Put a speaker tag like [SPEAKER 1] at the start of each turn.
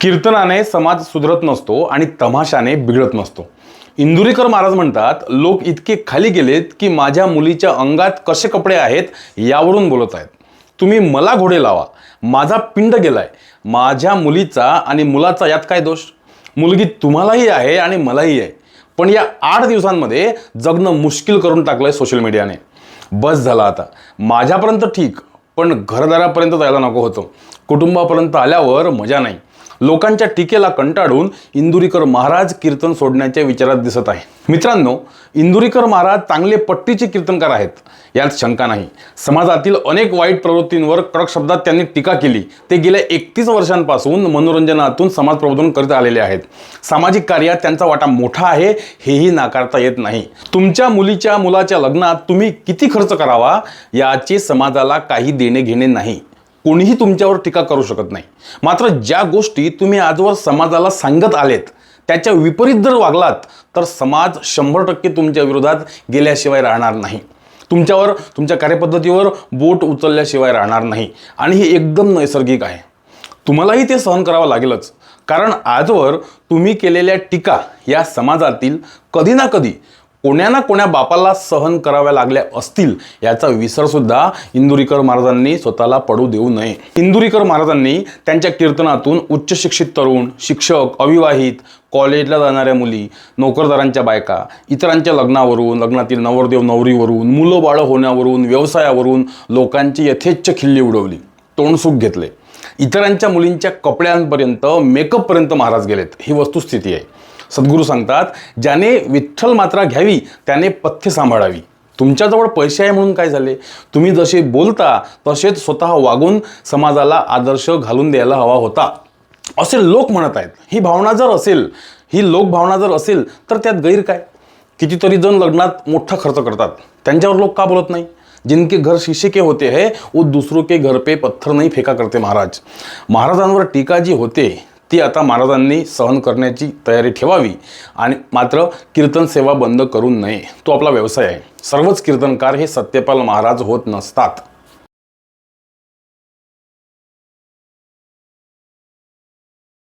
[SPEAKER 1] कीर्तनाने समाज सुधरत नसतो आणि तमाशाने बिघडत नसतो. इंदुरीकर महाराज म्हणतात लोक इतके खाली गेलेत की माझ्या मुलीच्या अंगात कसे कपडे आहेत यावरून बोलत आहेत. तुम्ही मला घोडे लावा. माझा पिंड गेलाय. माझ्या मुलीचा आणि मुलाचा यात काय दोष? मुलगी तुम्हालाही आहे आणि मलाही आहे. पण या आठ दिवसांमध्ये जगणं मुश्किल करून टाकलंय सोशल मीडियाने बस झाला आता. माझ्यापर्यंत ठीक पण घरदारापर्यंत जायला नको होतं. कुटुंबापर्यंत आल्यावर मजा नाही. लोकांच्या टीकेला कंटाळून इंदुरीकर महाराज कीर्तन सोडण्याच्या विचारात दिसत आहे. मित्रांनो इंदुरीकर महाराज चांगले पट्टीचे कीर्तनकार आहेत यात शंका नाही. समाजातील अनेक वाईट प्रवृत्तींवर कडक शब्दात त्यांनी टीका केली. ते गेल्या एकतीस वर्षांपासून मनोरंजनातून समाज प्रबोधन करत आलेले आहेत. सामाजिक कार्यात त्यांचा वाटा मोठा आहे हेही नाकारता येत नाही. तुमच्या मुलीच्या मुलाच्या लग्नात तुम्ही किती खर्च करावा याचे समाजाला काही देणे घेणे नाही. कोणीही तुमच्यावर टीका करू शकत नाही. मात्र ज्या गोष्टी तुम्ही आजवर समाजाला सांगत आलेत त्याच्या विपरीत जर वागलात तर समाज शंभर टक्के तुमच्या विरोधात गेल्याशिवाय राहणार नाही. तुमच्यावर तुमच्या कार्यपद्धतीवर बोट उचलल्याशिवाय राहणार नाही. आणि हे एकदम नैसर्गिक आहे. तुम्हालाही ते सहन करावं लागेलच. कारण आजवर तुम्ही केलेल्या टीका या समाजातील कधी ना कधी कोण्या ना कोण्या बापाला सहन कराव्या लागल्या असतील याचा विसरसुद्धा इंदुरीकर महाराजांनी स्वतःला पडू देऊ नये. इंदुरीकर महाराजांनी त्यांच्या कीर्तनातून उच्च शिक्षित तरुण शिक्षक अविवाहित कॉलेजला जाणाऱ्या मुली नोकरदारांच्या बायका इतरांच्या लग्नावरून लग्नातील नवरदेव नवरीवरून मुलं बाळं होण्यावरून व्यवसायावरून लोकांची यथेच्छ खिल्ली उडवली तोंडसुख घेतले. इतरांच्या मुलींच्या कपड्यांपर्यंत मेकअपपर्यंत महाराज गेलेत. ही वस्तुस्थिती आहे. सद्गुरू सांगतात ज्याने विठ्ठल मात्रा घ्यावी त्याने पथ्य सांभाळावी. तुमच्याजवळ पैसे आहे म्हणून काय झाले? तुम्ही जसे बोलता तसेच स्वतः वागून समाजाला आदर्श घालून द्यायला हवा होता. असे लोक म्हणत आहेत. ही भावना जर असेल ही लोकभावना जर असेल तर त्यात गैर काय? कितीतरी जण लग्नात मोठा खर्च करतात. त्यांच्यावर लोक का बोलत नाही? जिनके घर शीशे के होते हैं वो दूसरों के घर पे पत्थर नहीं फेका करते महाराज. महाराजांवर टीका जी होते ती आता महाराजांनी सहन करण्याची तयारी ठेवावी आणि मात्र कीर्तन सेवा बंद करू नये. तो आपला व्यवसाय आहे. सर्वच कीर्तनकार हे सत्यपाल महाराज होत नसतात.